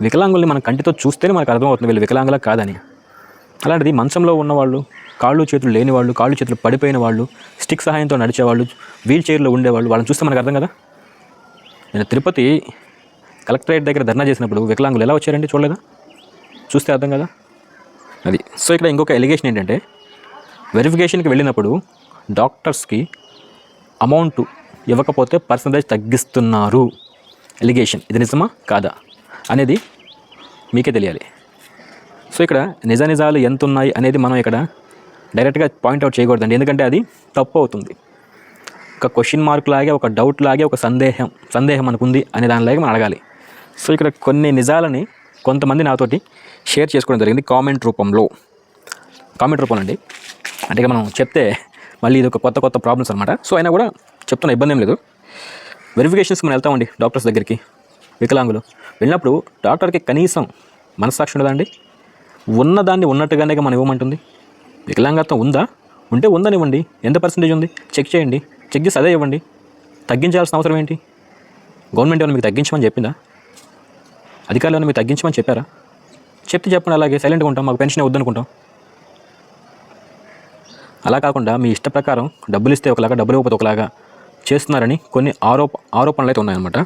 వికలాంగుల్ని మన కంటితో చూస్తేనే మనకు అర్థమవుతుంది వీళ్ళు వికలాంగులా కాదని. అలాంటిది మంచంలో ఉన్నవాళ్ళు కాళ్ళు చేతులు లేని వాళ్ళు కాళ్ళు చేతులు పడిపోయిన వాళ్ళు స్టిక్ సహాయంతో నడిచేవాళ్ళు వీల్ చైర్లో ఉండేవాళ్ళు వాళ్ళని చూస్తే మనకు అర్థం కదా? నేను తిరుపతి కలెక్టరేట్ దగ్గర ధర్నా చేసినప్పుడు వికలాంగులు ఎలా వచ్చారండి చూడలేదా? చూస్తే అర్థం కదా? అది. సో ఇక్కడ ఇంకొక ఎలిగేషన్ ఏంటంటే వెరిఫికేషన్కి వెళ్ళినప్పుడు డాక్టర్స్కి అమౌంట్ ఇవ్వకపోతే పర్సంటేజ్ తగ్గిస్తున్నారు. ఎలిగేషన్ ఇది నిజమా? కాదా? అనేది మీకే తెలియాలి. సో ఇక్కడ నిజ నిజాలు ఎంత ఉన్నాయి అనేది మనం ఇక్కడ డైరెక్ట్గా పాయింట్అవుట్ చేయకూడదండి. ఎందుకంటే అది తప్పు అవుతుంది. ఒక క్వశ్చన్ మార్క్ లాగే ఒక డౌట్ లాగే ఒక సందేహం సందేహం మనకుంది అనే దానిలాగే మనం అడగాలి. సో ఇక్కడ కొన్ని నిజాలని కొంతమంది నాతోటి షేర్ చేసుకోవడం జరిగింది కామెంట్ రూపంలో. కామెంట్ రూపంలో అండి. అంటే మనం చెప్తే మళ్ళీ ఇది ఒక కొత్త కొత్త ప్రాబ్లమ్స్ అనమాట సో అయినా కూడా చెప్తున్న ఇబ్బంది ఏం లేదు. వెరిఫికేషన్స్కి మనం వెళ్తామండి డాక్టర్స్ దగ్గరికి. వికలాంగులు. వెళ్ళినప్పుడు డాక్టర్కి కనీసం మనస్సాక్షి ఉండదండి ఉన్నదాన్ని ఉన్నట్టుగానే మనం ఇవ్వమంటుంది. వికలాంగత్వం ఉందా? ఉంటే ఉందనివ్వండి. ఎంత పర్సెంటేజ్ ఉంది? చెక్ చేయండి. చెక్ చేసి అదే ఇవ్వండి. తగ్గించాల్సిన అవసరం ఏంటి? గవర్నమెంట్ ఏమైనా మీకు తగ్గించమని చెప్పిందా? అధికారులు ఏమైనా మీకు తగ్గించమని చెప్పారా? చెప్తే చెప్పండి. అలాగే సైలెంట్గా ఉంటాం. మాకు పెన్షన్ వద్దనుకుంటాం. అలా కాకుండా మీ ఇష్ట ప్రకారం డబ్బులు ఇస్తే ఒకలాగా డబ్బులు ఇవ్వకపోతే ఒకలాగా చేస్తున్నారని కొన్ని ఆరోప ఆరోపణలు అయితే ఉన్నాయన్నమాట.